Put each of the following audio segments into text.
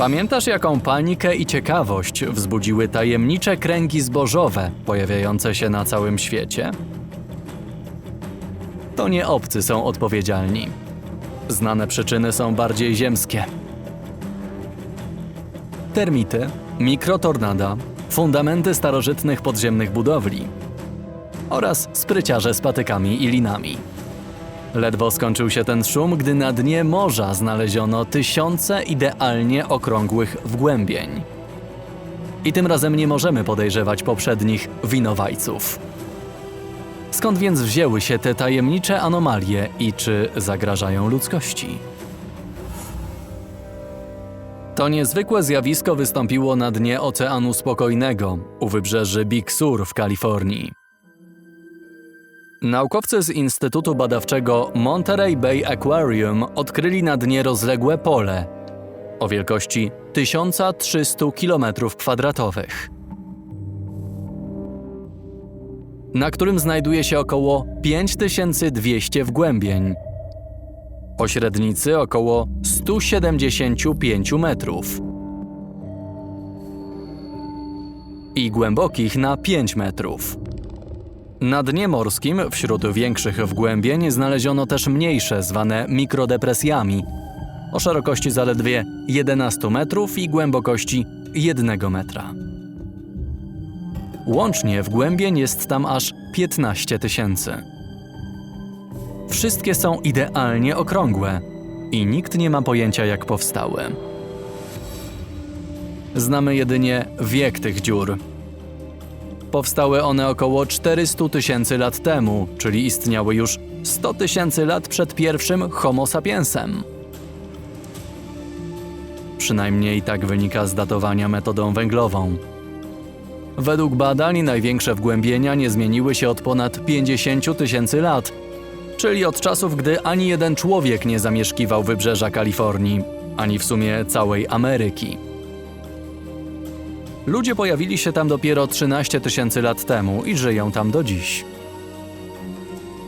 Pamiętasz, jaką panikę i ciekawość wzbudziły tajemnicze kręgi zbożowe pojawiające się na całym świecie? To nie obcy są odpowiedzialni. Znane przyczyny są bardziej ziemskie. Termity, mikrotornada, fundamenty starożytnych podziemnych budowli oraz spryciarze z patykami i linami. Ledwo skończył się ten szum, gdy na dnie morza znaleziono tysiące idealnie okrągłych wgłębień. I tym razem nie możemy podejrzewać poprzednich winowajców. Skąd więc wzięły się te tajemnicze anomalie i czy zagrażają ludzkości? To niezwykłe zjawisko wystąpiło na dnie Oceanu Spokojnego u wybrzeży Big Sur w Kalifornii. Naukowcy z Instytutu Badawczego Monterey Bay Aquarium odkryli na dnie rozległe pole o wielkości 1300 km2, na którym znajduje się około 5200 wgłębień, o średnicy około 175 metrów i głębokich na 5 metrów. Na dnie morskim, wśród większych wgłębień, znaleziono też mniejsze, zwane mikrodepresjami, o szerokości zaledwie 11 metrów i głębokości 1 metra. Łącznie wgłębień jest tam aż 15 tysięcy. Wszystkie są idealnie okrągłe i nikt nie ma pojęcia, jak powstały. Znamy jedynie wiek tych dziur, Powstały one około 400 tysięcy lat temu, czyli istniały już 100 tysięcy lat przed pierwszym Homo sapiensem. Przynajmniej tak wynika z datowania metodą węglową. Według badań największe wgłębienia nie zmieniły się od ponad 50 tysięcy lat, czyli od czasów, gdy ani jeden człowiek nie zamieszkiwał wybrzeża Kalifornii, ani w sumie całej Ameryki. Ludzie pojawili się tam dopiero 13 tysięcy lat temu i żyją tam do dziś.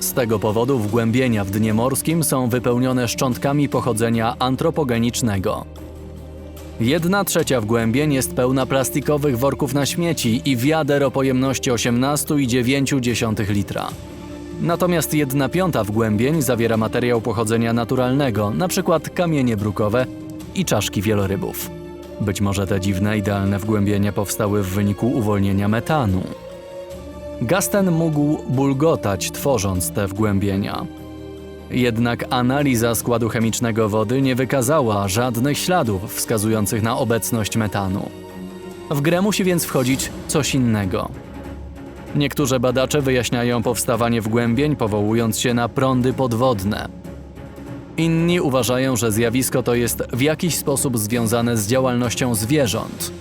Z tego powodu wgłębienia w dnie morskim są wypełnione szczątkami pochodzenia antropogenicznego. Jedna trzecia wgłębień jest pełna plastikowych worków na śmieci i wiader o pojemności 18,9 litra. Natomiast jedna piąta wgłębień zawiera materiał pochodzenia naturalnego, np. kamienie brukowe i czaszki wielorybów. Być może te dziwne, idealne wgłębienia powstały w wyniku uwolnienia metanu. Gaz ten mógł bulgotać, tworząc te wgłębienia. Jednak analiza składu chemicznego wody nie wykazała żadnych śladów wskazujących na obecność metanu. W grę musi więc wchodzić coś innego. Niektórzy badacze wyjaśniają powstawanie wgłębień, powołując się na prądy podwodne. Inni uważają, że zjawisko to jest w jakiś sposób związane z działalnością zwierząt.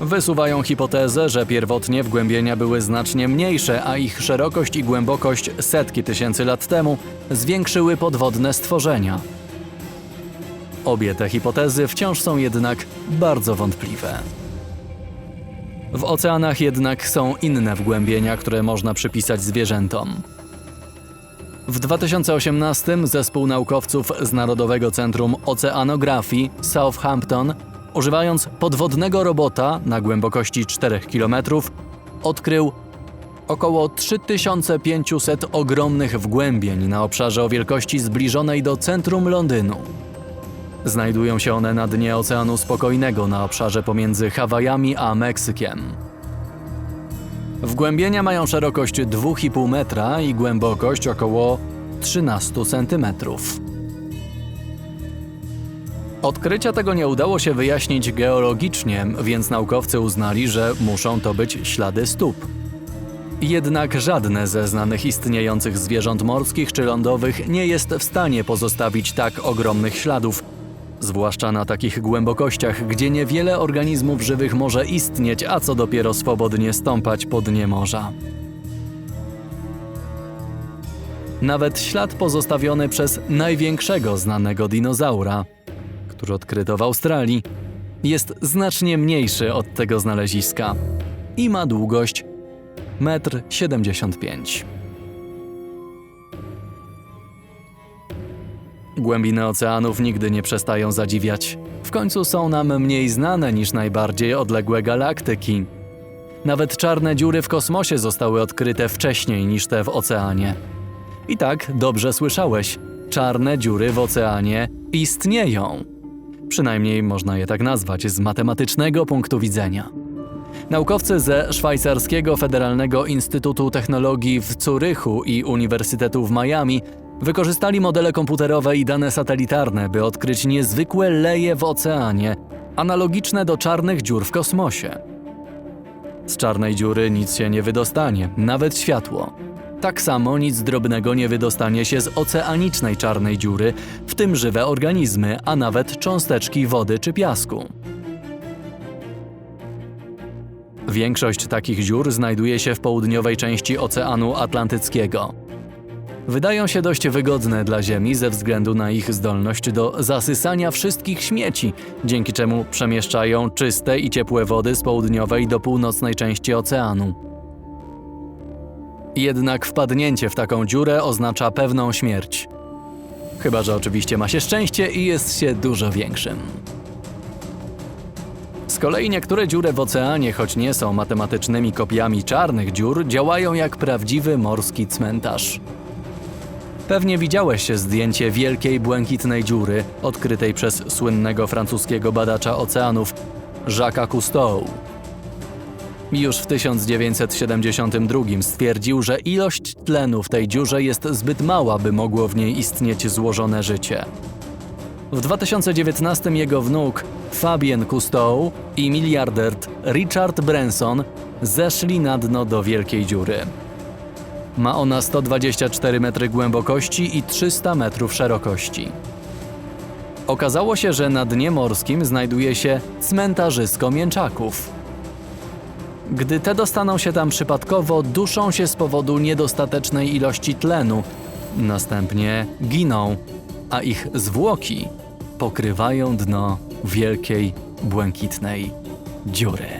Wysuwają hipotezę, że pierwotnie wgłębienia były znacznie mniejsze, a ich szerokość i głębokość setki tysięcy lat temu zwiększyły podwodne stworzenia. Obie te hipotezy wciąż są jednak bardzo wątpliwe. W oceanach jednak są inne wgłębienia, które można przypisać zwierzętom. W 2018 zespół naukowców z Narodowego Centrum Oceanografii Southampton, używając podwodnego robota na głębokości 4 km, odkrył około 3500 ogromnych wgłębień na obszarze o wielkości zbliżonej do centrum Londynu. Znajdują się one na dnie Oceanu Spokojnego na obszarze pomiędzy Hawajami a Meksykiem. Wgłębienia mają szerokość 2,5 metra i głębokość około 13 centymetrów. Odkrycia tego nie udało się wyjaśnić geologicznie, więc naukowcy uznali, że muszą to być ślady stóp. Jednak żadne ze znanych istniejących zwierząt morskich czy lądowych nie jest w stanie pozostawić tak ogromnych śladów, zwłaszcza na takich głębokościach, gdzie niewiele organizmów żywych może istnieć, a co dopiero swobodnie stąpać po dnie morza. Nawet ślad pozostawiony przez największego znanego dinozaura, który odkryto w Australii, jest znacznie mniejszy od tego znaleziska i ma długość 1,75 m. Głębiny oceanów nigdy nie przestają zadziwiać. W końcu są nam mniej znane niż najbardziej odległe galaktyki. Nawet czarne dziury w kosmosie zostały odkryte wcześniej niż te w oceanie. I tak, dobrze słyszałeś, czarne dziury w oceanie istnieją. Przynajmniej można je tak nazwać z matematycznego punktu widzenia. Naukowcy ze Szwajcarskiego Federalnego Instytutu Technologii w Curychu i Uniwersytetu w Miami wykorzystali modele komputerowe i dane satelitarne, by odkryć niezwykłe leje w oceanie, analogiczne do czarnych dziur w kosmosie. Z czarnej dziury nic się nie wydostanie, nawet światło. Tak samo nic drobnego nie wydostanie się z oceanicznej czarnej dziury, w tym żywe organizmy, a nawet cząsteczki wody czy piasku. Większość takich dziur znajduje się w południowej części Oceanu Atlantyckiego. Wydają się dość wygodne dla Ziemi ze względu na ich zdolność do zasysania wszystkich śmieci, dzięki czemu przemieszczają czyste i ciepłe wody z południowej do północnej części oceanu. Jednak wpadnięcie w taką dziurę oznacza pewną śmierć. Chyba, że oczywiście ma się szczęście i jest się dużo większym. Z kolei niektóre dziury w oceanie, choć nie są matematycznymi kopiami czarnych dziur, działają jak prawdziwy morski cmentarz. Pewnie widziałeś zdjęcie wielkiej błękitnej dziury odkrytej przez słynnego francuskiego badacza oceanów Jacques'a Cousteau. Już w 1972 stwierdził, że ilość tlenu w tej dziurze jest zbyt mała, by mogło w niej istnieć złożone życie. W 2019 jego wnuk Fabien Cousteau i miliarder Richard Branson zeszli na dno do wielkiej dziury. Ma ona 124 metry głębokości i 300 metrów szerokości. Okazało się, że na dnie morskim znajduje się cmentarzysko mięczaków. Gdy te dostaną się tam przypadkowo, duszą się z powodu niedostatecznej ilości tlenu, następnie giną, a ich zwłoki pokrywają dno wielkiej, błękitnej dziury.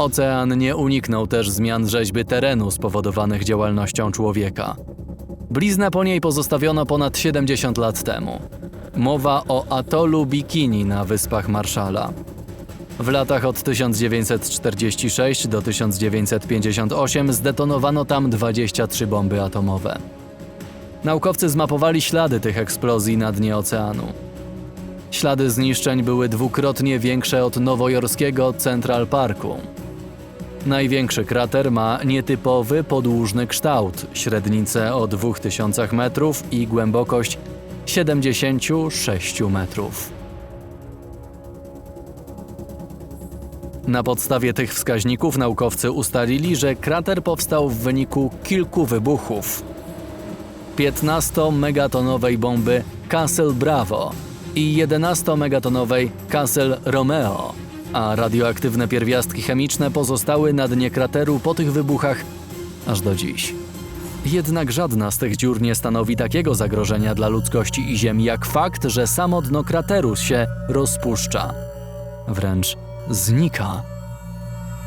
Ocean nie uniknął też zmian rzeźby terenu spowodowanych działalnością człowieka. Bliznę po niej pozostawiono ponad 70 lat temu. Mowa o atolu Bikini na Wyspach Marszala. W latach od 1946 do 1958 zdetonowano tam 23 bomby atomowe. Naukowcy zmapowali ślady tych eksplozji na dnie oceanu. Ślady zniszczeń były dwukrotnie większe od nowojorskiego Central Parku. Największy krater ma nietypowy podłużny kształt, średnicę o 2000 metrów i głębokość 76 metrów. Na podstawie tych wskaźników naukowcy ustalili, że krater powstał w wyniku kilku wybuchów. 15-megatonowej bomby Castle Bravo i 11-megatonowej Castle Romeo, a radioaktywne pierwiastki chemiczne pozostały na dnie krateru po tych wybuchach aż do dziś. Jednak żadna z tych dziur nie stanowi takiego zagrożenia dla ludzkości i Ziemi, jak fakt, że samo dno krateru się rozpuszcza. Wręcz znika.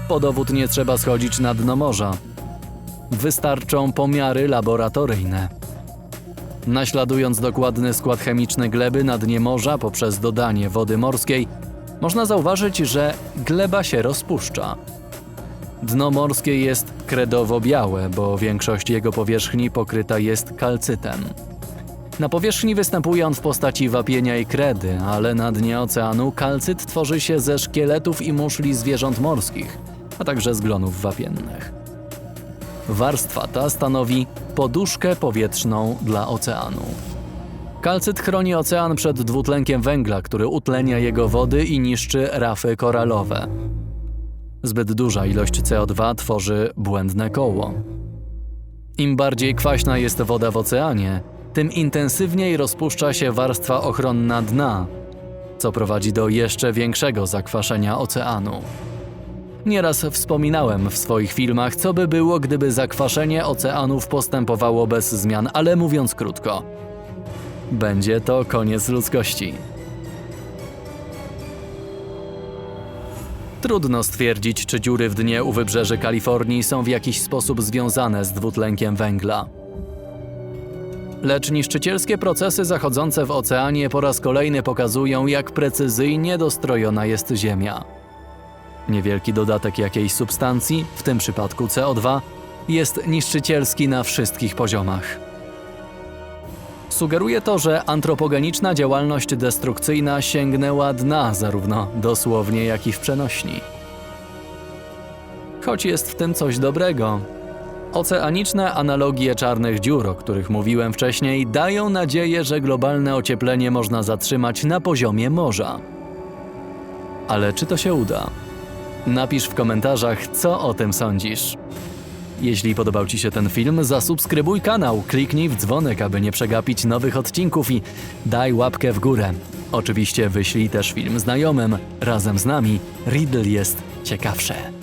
Po dowód nie trzeba schodzić na dno morza. Wystarczą pomiary laboratoryjne. Naśladując dokładny skład chemiczny gleby na dnie morza poprzez dodanie wody morskiej, można zauważyć, że gleba się rozpuszcza. Dno morskie jest kredowo-białe, bo większość jego powierzchni pokryta jest kalcytem. Na powierzchni występuje on w postaci wapienia i kredy, ale na dnie oceanu kalcyt tworzy się ze szkieletów i muszli zwierząt morskich, a także z glonów wapiennych. Warstwa ta stanowi poduszkę powietrzną dla oceanu. Kalcyt chroni ocean przed dwutlenkiem węgla, który utlenia jego wody i niszczy rafy koralowe. Zbyt duża ilość CO2 tworzy błędne koło. Im bardziej kwaśna jest woda w oceanie, tym intensywniej rozpuszcza się warstwa ochronna dna, co prowadzi do jeszcze większego zakwaszenia oceanu. Nieraz wspominałem w swoich filmach, co by było, gdyby zakwaszenie oceanów postępowało bez zmian, ale mówiąc krótko, będzie to koniec ludzkości. Trudno stwierdzić, czy dziury w dnie u wybrzeży Kalifornii są w jakiś sposób związane z dwutlenkiem węgla. Lecz niszczycielskie procesy zachodzące w oceanie po raz kolejny pokazują, jak precyzyjnie dostrojona jest Ziemia. Niewielki dodatek jakiejś substancji, w tym przypadku CO2, jest niszczycielski na wszystkich poziomach. Sugeruje to, że antropogeniczna działalność destrukcyjna sięgnęła dna zarówno dosłownie, jak i w przenośni. Choć jest w tym coś dobrego. Oceaniczne analogie czarnych dziur, o których mówiłem wcześniej, dają nadzieję, że globalne ocieplenie można zatrzymać na poziomie morza. Ale czy to się uda? Napisz w komentarzach, co o tym sądzisz. Jeśli podobał Ci się ten film, zasubskrybuj kanał, kliknij w dzwonek, aby nie przegapić nowych odcinków i daj łapkę w górę. Oczywiście wyślij też film znajomym. Razem z nami Riddle jest ciekawsze.